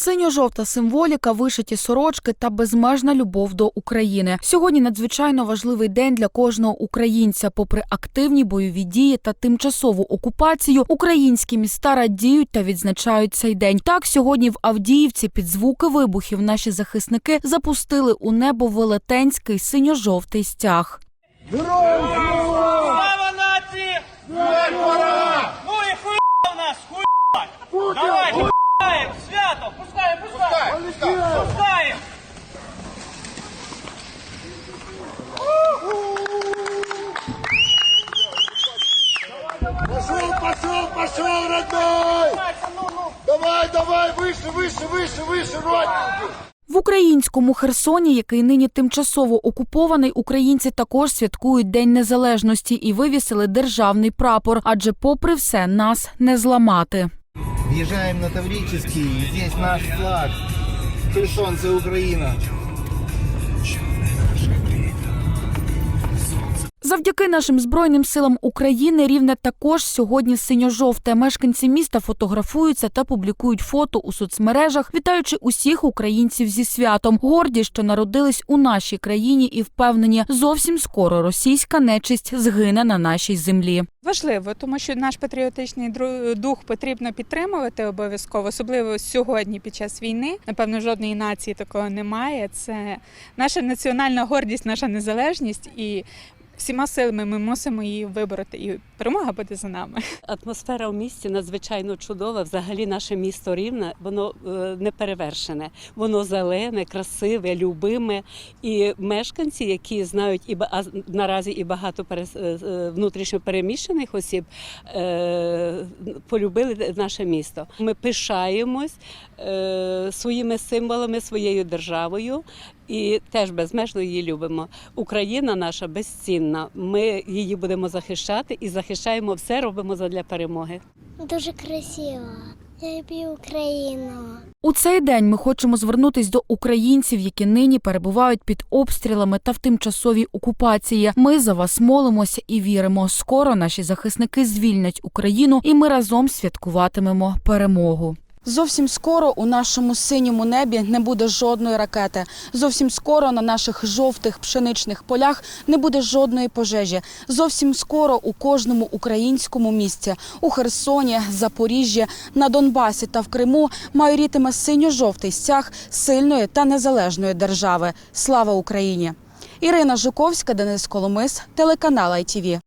Синьо-жовта символіка, вишиті сорочки та безмежна любов до України. Сьогодні надзвичайно важливий день для кожного українця. Попри активні бойові дії та тимчасову окупацію, українські міста радіють та відзначають цей день. Так сьогодні в Авдіївці під звуки вибухів наші захисники запустили у небо велетенський синьо-жовтий стяг. Слава нації! Ну і хуя в нас, хуя! Давай, пускаємо, свято! Пускаємо, пускаємо! Пускаємо! Пошел, пошел, пошел, родной! Давай, давай, выше, выше, выше, выше, родненький! В українському Херсоні, який нині тимчасово окупований, українці також святкують День Незалежності і вивісили державний прапор. Адже, попри все, нас не зламати. Въезжаем на Таврический, здесь наш флаг. Херсон, це Україна. Завдяки нашим збройним силам України рівне також сьогодні синьо-жовте. Мешканці міста фотографуються та публікують фото у соцмережах, вітаючи усіх українців зі святом. Горді, що народились у нашій країні, і впевнені, зовсім скоро російська нечисть згине на нашій землі. Важливо, тому що наш патріотичний дух потрібно підтримувати обов'язково, особливо сьогодні під час війни. Напевно, жодної нації такого немає. Це наша національна гордість, наша незалежність і. Всіма силами ми мусимо її вибороти, і перемога буде за нами. Атмосфера в місті надзвичайно чудова. Взагалі наше місто рівне, воно е, не перевершене. Воно зелене, красиве, любиме. І мешканці, які знають і а наразі і багато е, е, внутрішньо переміщених осіб, полюбили наше місто. Ми пишаємось своїми символами, своєю державою. І теж безмежно її любимо. Україна наша безцінна. Ми її будемо захищати і захищаємо все, робимо задля перемоги. Дуже красиво. Я люблю Україну. У цей день ми хочемо звернутись до українців, які нині перебувають під обстрілами та в тимчасовій окупації. Ми за вас молимося і віримо. Скоро наші захисники звільнять Україну, і ми разом святкуватимемо перемогу. Зовсім скоро у нашому синьому небі не буде жодної ракети. Зовсім скоро на наших жовтих пшеничних полях не буде жодної пожежі. Зовсім скоро у кожному українському місті у Херсоні, Запоріжжі, на Донбасі та в Криму майорітиме синьо-жовтий стяг сильної та незалежної держави. Слава Україні! Ірина Жуковська, Денис Коломис, телеканал ITV.